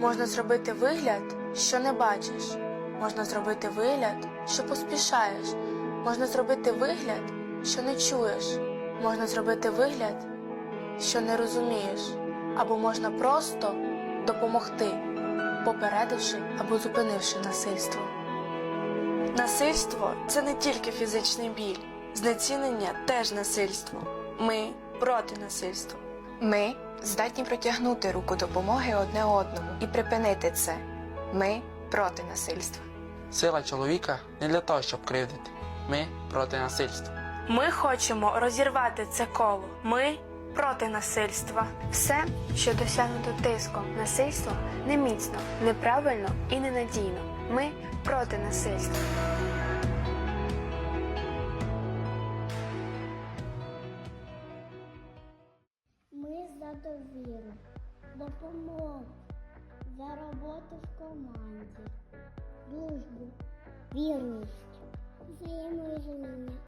Можна зробити вигляд, що не бачиш. Можна зробити вигляд, що поспішаєш. Можна зробити вигляд, що не чуєш. Можна зробити вигляд, що не розумієш. Або можна просто допомогти, попередивши або зупинивши насильство. Насильство це не тільки фізичний біль, знецінення теж насильство. Ми проти насильства. Ми здатні протягнути руку допомоги одне одному і припинити це. Ми проти насильства. Сила чоловіка не для того, щоб кривдити. Ми проти насильства. Ми хочемо розірвати це коло. Ми проти насильства. Все, що досягнуто тиском насильство, неміцно, неправильно і ненадійно. Ми проти насильства. За довіру, допомогу, за роботу в команді, дружбу, вірність, взаєморозуміння.